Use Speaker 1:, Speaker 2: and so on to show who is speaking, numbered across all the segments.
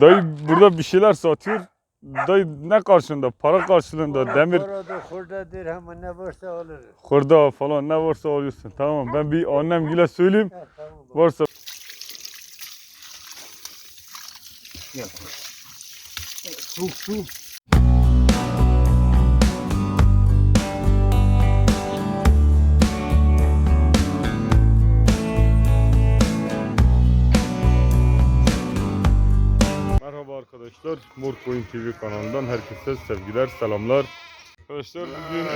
Speaker 1: Dayı burada bir şeyler satıyor. Dayı ne karşılığında? Para karşılığında demir,
Speaker 2: hurda dirhem ne varsa alırız.
Speaker 1: hırda falan ne varsa alıyorsun. Tamam ben bir annemgile söyleyeyim.
Speaker 2: Ha, tamam.
Speaker 1: Varsa
Speaker 2: Su su.
Speaker 1: Arkadaşlar. Mor Koyun TV kanalından herkese sevgiler, selamlar. Arkadaşlar bugün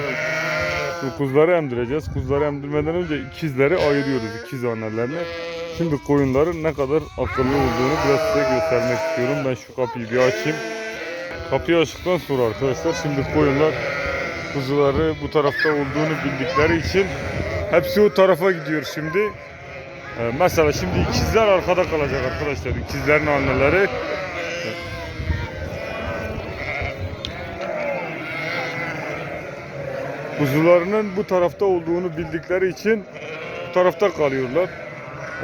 Speaker 1: şu kuzuları emdireceğiz. Kuzuları emdirmeden önce ikizleri ayırıyoruz, ikiz annelerini. Şimdi koyunların ne kadar akıllı olduğunu biraz size göstermek istiyorum. Ben şu kapıyı bir açayım. Kapıyı açtıktan sonra arkadaşlar şimdi koyunlar kuzuları bu tarafta olduğunu bildikleri için hepsi o tarafa gidiyor şimdi. Ee, mesela şimdi ikizler arkada kalacak arkadaşlar. İkizlerin anneleri kuzularının bu tarafta olduğunu bildikleri için bu tarafta kalıyorlar.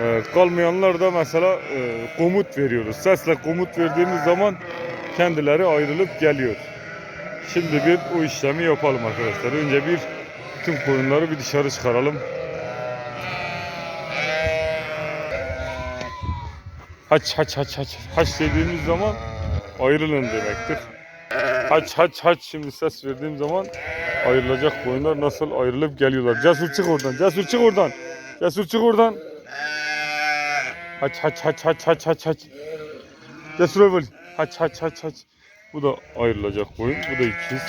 Speaker 1: Ee, kalmayanlar da mesela e, komut veriyoruz. Sesle komut verdiğimiz zaman kendileri ayrılıp geliyor. Şimdi bir o işlemi yapalım arkadaşlar. Önce bir tüm koyunları bir dışarı çıkaralım. Haç haç haç haç. Haç dediğimiz zaman ayrılın demektir. Haç haç haç şimdi ses verdiğim zaman ayrılacak koyunlar nasıl ayrılıp geliyorlar. Cesur çık oradan. Cesur çık oradan. Cesur çık oradan. Haç haç haç haç haç haç haç. Cesur övel. Haç haç haç haç. Bu da ayrılacak koyun. Bu da ikiz.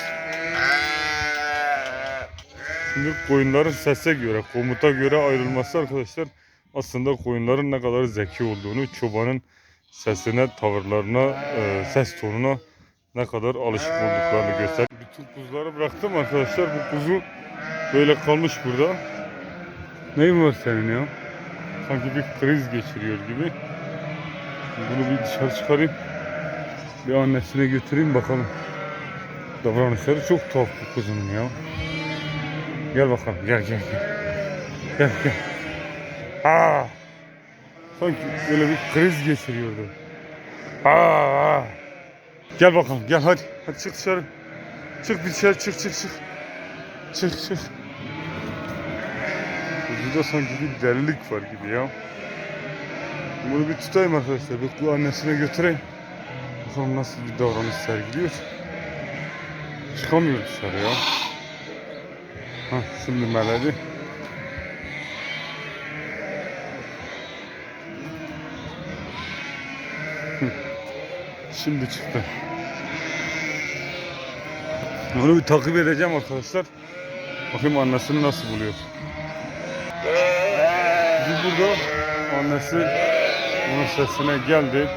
Speaker 1: Şimdi koyunların sese göre, komuta göre ayrılması arkadaşlar aslında koyunların ne kadar zeki olduğunu, çobanın sesine, tavırlarına, e, ses tonuna ne kadar alışık olduklarını göster. Bütün kuzuları bıraktım arkadaşlar. Bu kuzu böyle kalmış burada. Neyin var senin ya? Sanki bir kriz geçiriyor gibi. Bunu bir dışarı çıkarayım. Bir annesine götüreyim bakalım. Davranışları çok tuhaf bu kuzunun ya. Gel bakalım gel gel gel. Gel gel. Ha! Sanki böyle bir kriz geçiriyordu. Ha! Gel bakalım gel hadi. Hadi çık dışarı. Çık dışarı çık çık çık. Çık çık. Burada sanki bir delilik var gibi ya. Bunu bir tutayım arkadaşlar. Bir bu annesine götüreyim. Bakalım nasıl bir davranış sergiliyor. Çıkamıyor dışarı ya. Hah şimdi meledi. Şimdi çıktı. Onu bir takip edeceğim arkadaşlar. Bakayım annesini nasıl buluyor. Biz burada annesi onun sesine geldi.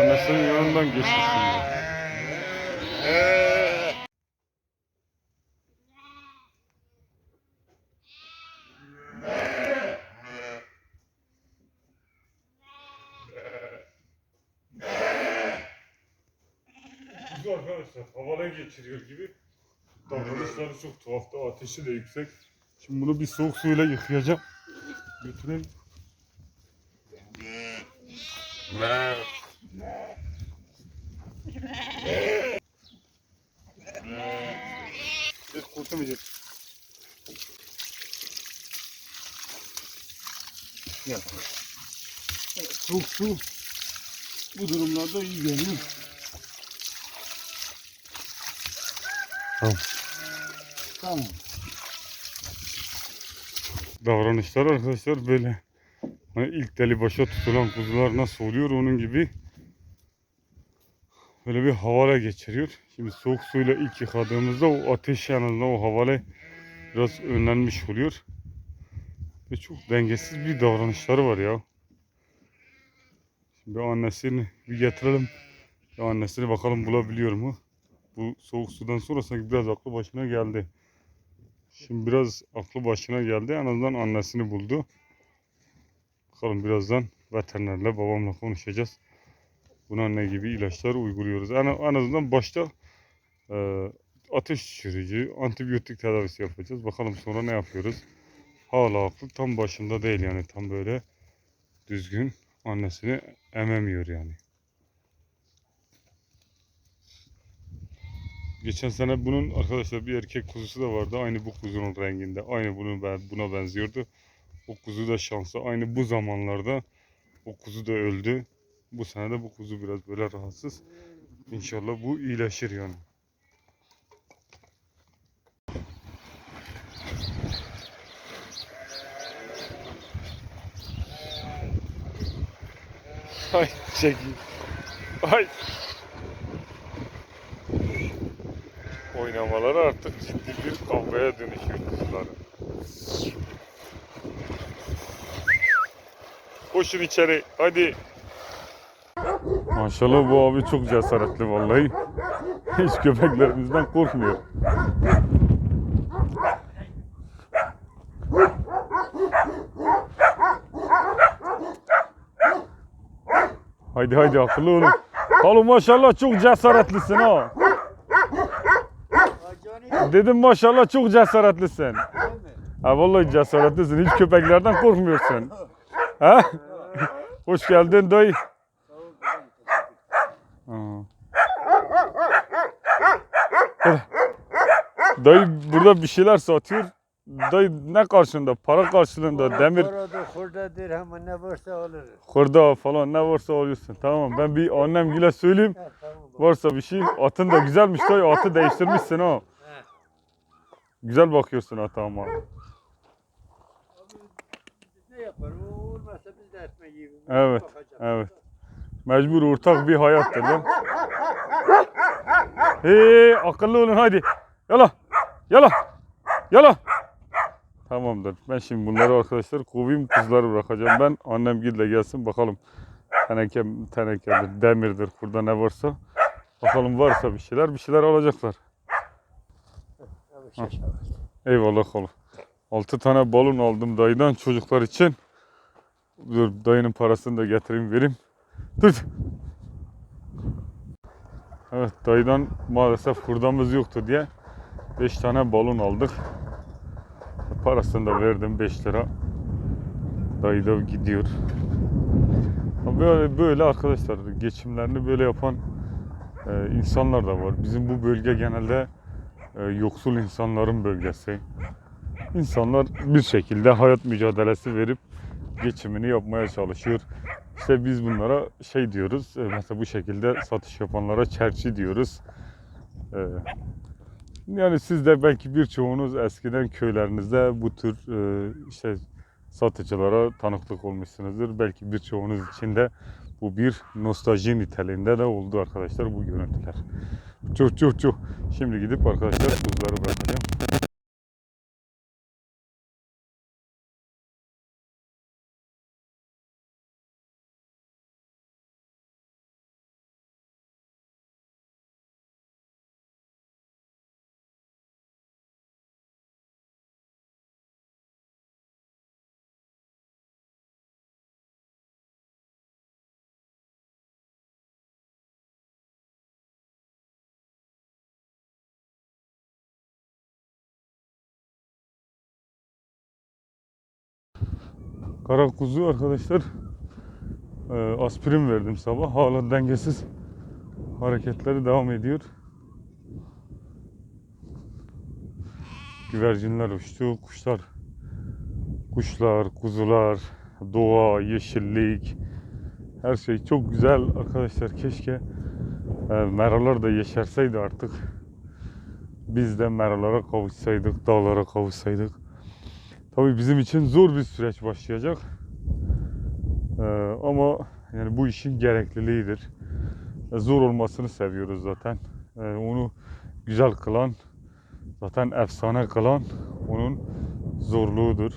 Speaker 1: Annesinin yanından geçti şimdi. Kuzu arkadaşlar havale geçiriyor gibi. Davranışları çok tuhaftı. Ateşi de yüksek. Şimdi bunu bir soğuk suyla yıkayacağım. Götüreyim. Biz kurtulmayacağız. Gel. Soğuk su bu durumlarda iyi geliyor. Tamam.
Speaker 2: Tamam.
Speaker 1: davranışlar arkadaşlar böyle hani ilk deli başa tutulan kuzular nasıl oluyor onun gibi böyle bir havale geçiriyor. Şimdi soğuk suyla ilk yıkadığımızda o ateş yanında o havale biraz önlenmiş oluyor. Ve çok dengesiz bir davranışları var ya. Şimdi annesini bir getirelim. Ya annesini bakalım bulabiliyor mu? Bu soğuk sudan sonra sanki biraz aklı başına geldi. Şimdi biraz aklı başına geldi. En azından annesini buldu. Bakalım birazdan veterinerle babamla konuşacağız. Buna ne gibi ilaçlar uyguluyoruz. En, en azından başta e, ateş düşürücü, antibiyotik tedavisi yapacağız. Bakalım sonra ne yapıyoruz. Hala aklı tam başında değil yani. Tam böyle düzgün annesini ememiyor yani. Geçen sene bunun arkadaşlar bir erkek kuzusu da vardı. Aynı bu kuzunun renginde. Aynı bunu ben buna benziyordu. O kuzu da şansı. Aynı bu zamanlarda o kuzu da öldü. Bu sene de bu kuzu biraz böyle rahatsız. İnşallah bu iyileşir yani. Ay çekil. Ay. Oynamaları artık ciddi bir kavgaya dönüşüyor kuzuların. Koşun içeri hadi. Maşallah bu abi çok cesaretli vallahi. Hiç köpeklerimizden korkmuyor. Haydi haydi akıllı olun. Oğlum maşallah çok cesaretlisin ha. Dedim maşallah çok cesaretlisin. Ha vallahi cesaretlisin. Hiç köpeklerden korkmuyorsun. Ha? Hoş geldin dayı. Dayı burada bir şeyler satıyor. Dayı ne karşında? Para karşılığında demir,
Speaker 2: hurda dirhem ne varsa alırız.
Speaker 1: hırda falan ne varsa alıyorsun. Tamam ben bir annemgile söyleyeyim. Varsa bir şey. Atın da güzelmiş dayı. Atı değiştirmişsin ha. Güzel bakıyorsun ata ama.
Speaker 2: Ne yapar? O olmazsa biz de etmek gibi.
Speaker 1: Evet, evet. Mecbur ortak bir hayattır lan. Hey akıllı olun hadi. Yala. Yala. Yala. Tamamdır. Ben şimdi bunları arkadaşlar kovayım kuzuları bırakacağım. Ben annem gidle gelsin bakalım. Teneke, tenekedir, demirdir, burada ne varsa. Bakalım varsa bir şeyler, bir şeyler alacaklar. Eyvallah oğlum. 6 tane balon aldım dayıdan çocuklar için. Dur dayının parasını da getireyim vereyim. Dur. Evet dayıdan maalesef hurdamız yoktu diye 5 tane balon aldık. Parasını da verdim 5 lira. Dayı da gidiyor. Böyle böyle arkadaşlar geçimlerini böyle yapan e, insanlar da var. Bizim bu bölge genelde e, yoksul insanların bölgesi. İnsanlar bir şekilde hayat mücadelesi verip geçimini yapmaya çalışıyor. İşte biz bunlara şey diyoruz, e, mesela bu şekilde satış yapanlara çerçi diyoruz. E, Yani siz de belki birçoğunuz eskiden köylerinizde bu tür e, işte satıcılara tanıklık olmuşsunuzdur. Belki birçoğunuz için de bu bir nostalji niteliğinde de oldu arkadaşlar bu görüntüler. Çok çok çok. Şimdi gidip arkadaşlar kuzuları bırakacağım. Kara kuzu arkadaşlar e, aspirin verdim sabah. Hala dengesiz hareketleri devam ediyor. Güvercinler uçtu, kuşlar kuşlar, kuzular, doğa, yeşillik her şey çok güzel arkadaşlar. Keşke e, meralar da yeşerseydi artık. Biz de meralara kavuşsaydık, dağlara kavuşsaydık. Tabii bizim için zor bir süreç başlayacak. Ee, ama yani bu işin gerekliliğidir. E, Zor olmasını seviyoruz zaten. Ee, onu güzel kılan, zaten efsane kılan onun zorluğudur.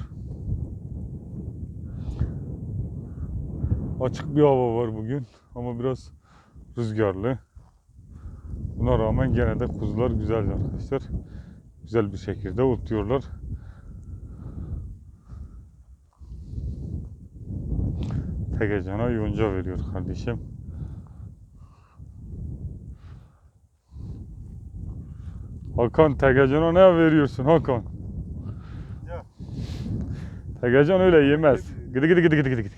Speaker 1: Açık bir hava var bugün ama biraz rüzgarlı. Buna rağmen gene de kuzular güzel arkadaşlar. Güzel bir şekilde otluyorlar. Tegecana yonca veriyor kardeşim. Hakan Tegecana ne veriyorsun Hakan? Tegecan öyle yemez. Gidi gidi gidi gidi gidi gidi.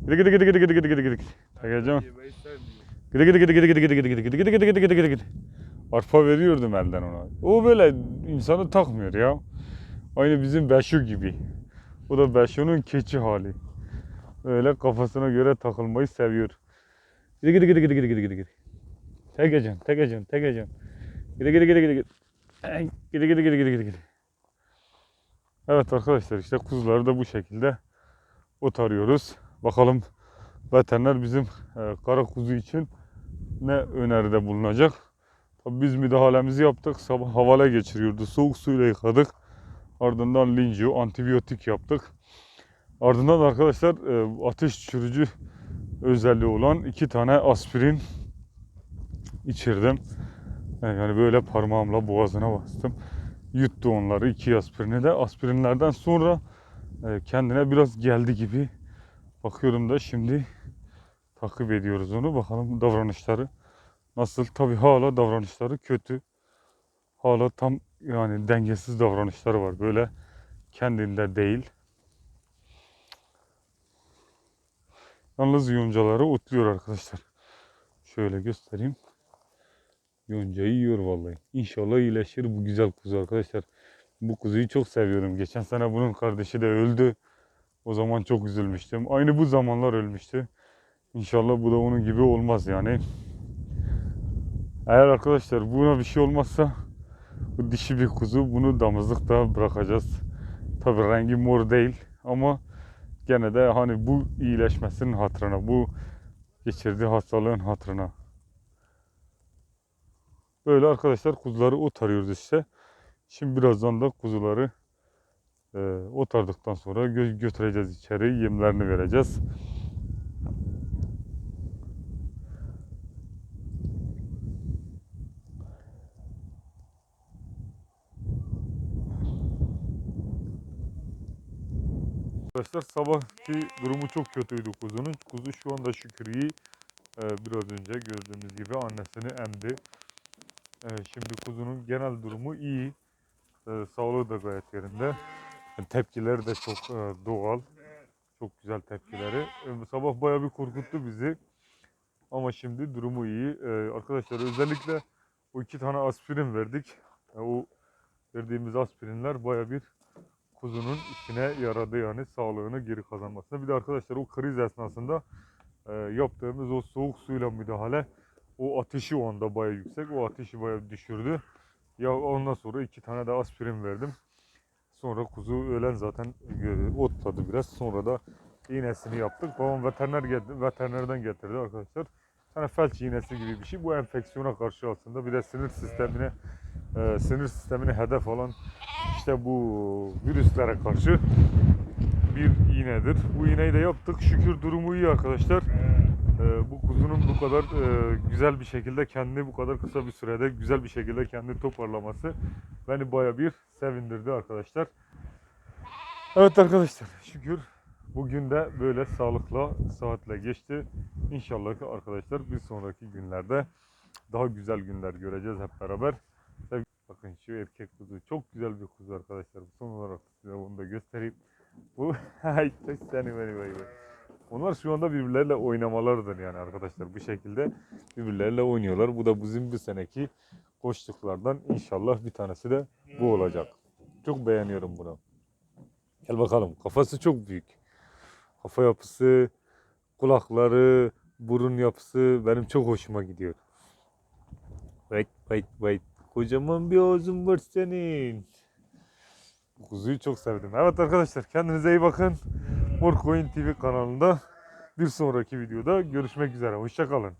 Speaker 1: Gidi gidi gidi gidi gidi gidi gidi gidi. Tegecan. Gidi gidi gidi gidi gidi gidi gidi gidi gidi gidi gidi gidi gidi gidi. Arpa veriyordum elden ona. O böyle insanı takmıyor ya. Aynı bizim Beşo gibi. O da Beşo'nun keçi hali. Öyle kafasına göre takılmayı seviyor. Gidi gidi gidi gidi gidi gidi gidi. Tek ecen, tek ecen, tek ecen. Gidi gidi gidi gidi gidi. Gidi gidi gidi gidi gidi. Evet arkadaşlar işte kuzuları da bu şekilde otarıyoruz. Bakalım veteriner bizim e, kara kuzu için ne öneride bulunacak. Tabii biz müdahalemizi yaptık. Sabah havala geçiriyordu. Soğuk suyla yıkadık. Ardından lincio, antibiyotik yaptık. Ardından arkadaşlar e, ateş düşürücü özelliği olan iki tane aspirin içirdim. E, Yani böyle parmağımla boğazına bastım. Yuttu onları iki aspirini de. Aspirinlerden sonra e, kendine biraz geldi gibi. Bakıyorum da şimdi takip ediyoruz onu. Bakalım davranışları nasıl. Tabi hala davranışları kötü. Hala tam yani dengesiz davranışları var. Böyle kendinde değil. Yalnız yoncaları otluyor arkadaşlar. Şöyle göstereyim. Yoncayı yiyor vallahi. İnşallah iyileşir bu güzel kuzu arkadaşlar. Bu kuzuyu çok seviyorum. Geçen sene bunun kardeşi de öldü. O zaman çok üzülmüştüm. Aynı bu zamanlar ölmüştü. İnşallah bu da onun gibi olmaz yani. Eğer arkadaşlar buna bir şey olmazsa bu dişi bir kuzu bunu damızlıkta bırakacağız. Tabi rengi mor değil ama gene de hani bu iyileşmesinin hatırına, bu geçirdiği hastalığın hatırına. Böyle arkadaşlar kuzuları otarıyoruz işte. Şimdi birazdan da kuzuları e, otardıktan sonra gö- götüreceğiz içeri, yemlerini vereceğiz. Arkadaşlar sabahki durumu çok kötüydü kuzunun. Kuzu şu anda şükür iyi. Ee, biraz önce gördüğünüz gibi annesini emdi. Ee, şimdi kuzunun genel durumu iyi. Ee, sağlığı da gayet yerinde. Yani tepkileri de çok e, doğal. Çok güzel tepkileri. Ee, sabah bayağı bir korkuttu bizi. Ama şimdi durumu iyi. Ee, arkadaşlar özellikle o iki tane aspirin verdik. Ee, o verdiğimiz aspirinler bayağı bir kuzunun işine yaradı yani sağlığını geri kazanmasına. Bir de arkadaşlar o kriz esnasında e, yaptığımız o soğuk suyla müdahale o ateşi o anda bayağı yüksek. O ateşi bayağı düşürdü. Ya ondan sonra iki tane de aspirin verdim. Sonra kuzu öğlen zaten e, otladı biraz. Sonra da iğnesini yaptık. Babam veteriner geldi, veterinerden getirdi arkadaşlar. Hani felç iğnesi gibi bir şey. Bu enfeksiyona karşı aslında bir de sinir sistemine e, sinir sistemine hedef olan işte bu virüslere karşı bir iğnedir. Bu iğneyi de yaptık. Şükür durumu iyi arkadaşlar. Ee, bu kuzunun bu kadar e, güzel bir şekilde kendini bu kadar kısa bir sürede güzel bir şekilde kendini toparlaması beni baya bir sevindirdi arkadaşlar. Evet arkadaşlar şükür bugün de böyle sağlıkla saatle geçti. İnşallah ki arkadaşlar bir sonraki günlerde daha güzel günler göreceğiz hep beraber. Bakın şu erkek kuzu çok güzel bir kuzu arkadaşlar. Son olarak size bunu da göstereyim. Bu ay seni beni beni. Onlar şu anda birbirleriyle oynamalardır yani arkadaşlar bu şekilde birbirleriyle oynuyorlar. Bu da bizim bu seneki koştuklardan inşallah bir tanesi de bu olacak. Çok beğeniyorum bunu. Gel bakalım kafası çok büyük. Kafa yapısı, kulakları, burun yapısı benim çok hoşuma gidiyor. Wait, wait, wait. Kocaman bir ağzın var senin. Bu kuzuyu çok sevdim. Evet arkadaşlar kendinize iyi bakın. Mor Coin TV kanalında bir sonraki videoda görüşmek üzere. Hoşçakalın.